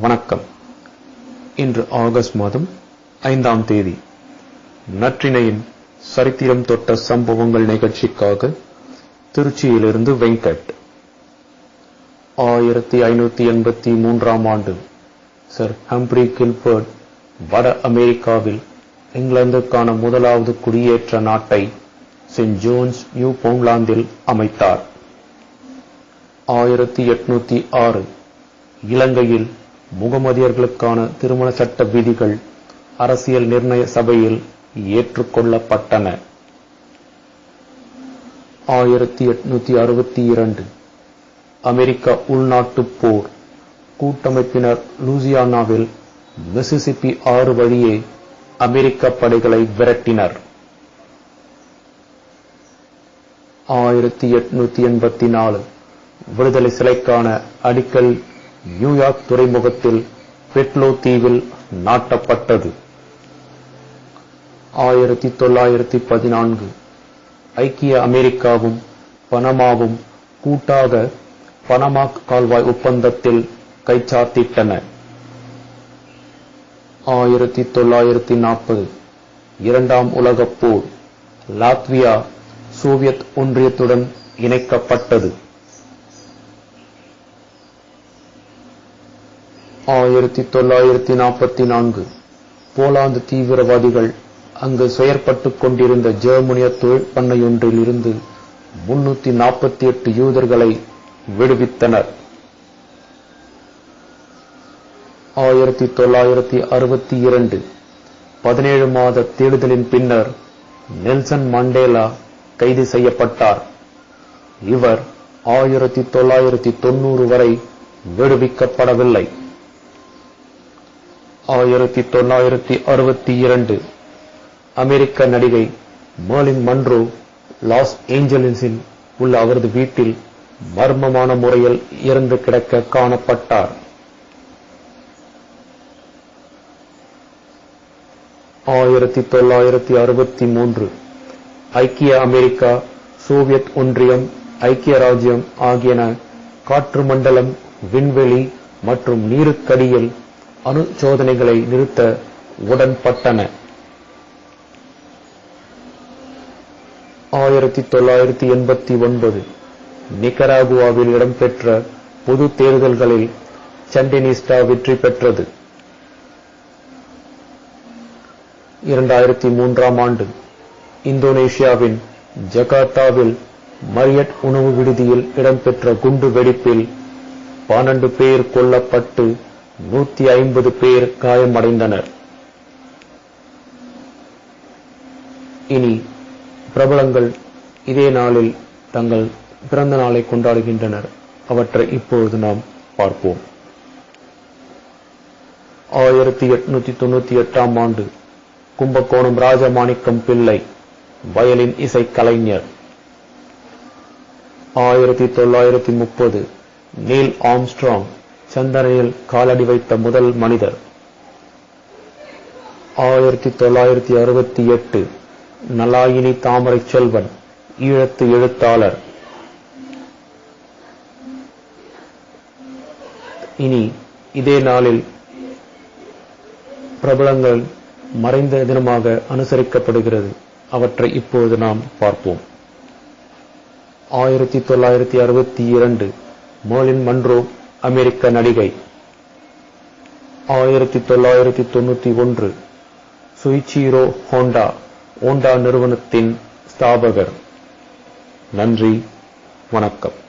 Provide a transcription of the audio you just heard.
வணக்கம். இன்று ஆகஸ்ட் மாதம் ஐந்தாம் தேதி. நற்றினையின் சரித்திரம் தொட்ட சம்பவங்கள் நிகழ்ச்சிக்காக திருச்சியிலிருந்து வெங்கட். ஆயிரத்தி ஐநூத்தி எண்பத்தி மூன்றாம் ஆண்டு சர் ஹம்ப்ரி கில்பர்ட் வட அமெரிக்காவில் இங்கிலாந்துக்கான முதலாவது குடியேற்ற நாட்டை சென்ட் ஜோன்ஸ் நியூ போங்லாந்தில் அமைத்தார். ஆயிரத்தி எட்நூத்தி ஆறு இலங்கையில் முகமதியர்களுக்கான திருமண சட்ட விதிகள் அரசியல் நிர்ணய சபையில் ஏற்றுக்கொள்ளப்பட்டன. ஆயிரத்தி எட்நூத்தி அறுபத்தி இரண்டு. அமெரிக்க உள்நாட்டுப் போர். கூட்டமைப்பினர் லூசியானாவில் மிசிசிப்பி ஆறு வழியே அமெரிக்க படைகளை விரட்டினர். ஆயிரத்தி எட்நூத்தி எண்பத்தி நாலு. விடுதலை சிலைக்கான அடிக்கல் நியூயார்க் துறைமுகத்தில் பெட்லோ தீவில் நாட்டப்பட்டது. ஆயிரத்தி தொள்ளாயிரத்தி பதினான்கு. ஐக்கிய அமெரிக்காவும் பனமாவும் கூட்டாக பனமாக் கால்வாய் ஒப்பந்தத்தில் கைச்சாத்திட்டன. ஆயிரத்தி தொள்ளாயிரத்தி நாற்பது. இரண்டாம் உலகப் போர் லாத்வியா சோவியத் ஒன்றியத்துடன் இணைக்கப்பட்டது. ஆயிரத்தி தொள்ளாயிரத்தி நாற்பத்தி நான்கு. போலாந்து தீவிரவாதிகள் அங்கு செயற்பட்டுக் கொண்டிருந்த ஜெர்மனிய தொழில் பண்ணையொன்றில் இருந்து முன்னூத்தி நாற்பத்தி எட்டு யூதர்களை விடுவித்தனர். ஆயிரத்தி தொள்ளாயிரத்தி அறுபத்தி இரண்டு பதினேழு மாத தேடுதலின் பின்னர் நெல்சன் மண்டேலா கைது செய்யப்பட்டார். இவர் ஆயிரத்தி தொள்ளாயிரத்தி தொண்ணூறு வரை விடுவிக்கப்படவில்லை. ஆயிரத்தி தொள்ளாயிரத்தி அறுபத்தி இரண்டு. அமெரிக்க நடிகை மர்லின் மன்ரோ லாஸ் ஏஞ்சலின்ஸில் உள்ள அவரது வீட்டில் மர்மமான முறையில் இறந்து கிடக்க காணப்பட்டார். ஆயிரத்தி தொள்ளாயிரத்தி அறுபத்தி மூன்று. ஐக்கிய அமெரிக்கா சோவியத் ஒன்றியம் ஐக்கிய ராஜ்யம் ஆகியன காற்று மண்டலம் விண்வெளி மற்றும் நீருக்கடியில் அணுசோதனைகளை நிறுத்த உடன்பட்டன. ஆயிரத்தி தொள்ளாயிரத்தி எண்பத்தி ஒன்பது நிகராகுவாவில் இடம்பெற்ற பொது தேர்தல்களில் சண்டினிஸ்டா வெற்றி பெற்றது. இரண்டாயிரத்தி மூன்றாம் ஆண்டு இந்தோனேஷியாவின் ஜகார்த்தாவில் மரியட் உணவு விடுதியில் இடம்பெற்ற குண்டு வெடிப்பில் பன்னெண்டு பேர் கொல்லப்பட்டு நூத்தி ஐம்பது பேர் காயமடைந்தனர். இனி பிரபலங்கள் இதே நாளில் தங்கள் பிறந்த நாளை கொண்டாடுகின்றனர். அவற்றை இப்பொழுது நாம் பார்ப்போம். ஆயிரத்தி எட்நூத்தி தொண்ணூத்தி எட்டாம் ஆண்டு கும்பகோணம் ராஜமாணிக்கம் பிள்ளை வயலின் இசை கலைஞர். ஆயிரத்தி தொள்ளாயிரத்தி முப்பது நீல் ஆம்ஸ்ட்ராங் சந்தனையில் காலடி வைத்த முதல் மனிதர். ஆயிரத்தி தொள்ளாயிரத்தி அறுபத்தி எட்டு நலாயினி தாமரை செல்வன் ஈழத்து எழுத்தாளர். இனி இதே நாளில் பிரபலங்கள் மறைந்த தினமாக அனுசரிக்கப்படுகிறது. அவற்றை இப்போது நாம் பார்ப்போம். ஆயிரத்தி தொள்ளாயிரத்தி அறுபத்தி இரண்டு மோலின் மன்றோ அமெரிக்க நடிகை. ஆயிரத்தி தொள்ளாயிரத்தி தொண்ணூத்தி ஒன்று சுயிச்சீரோ ஹோண்டா ஹோண்டா நிறுவனத்தின் ஸ்தாபகர். நன்றி வணக்கம்.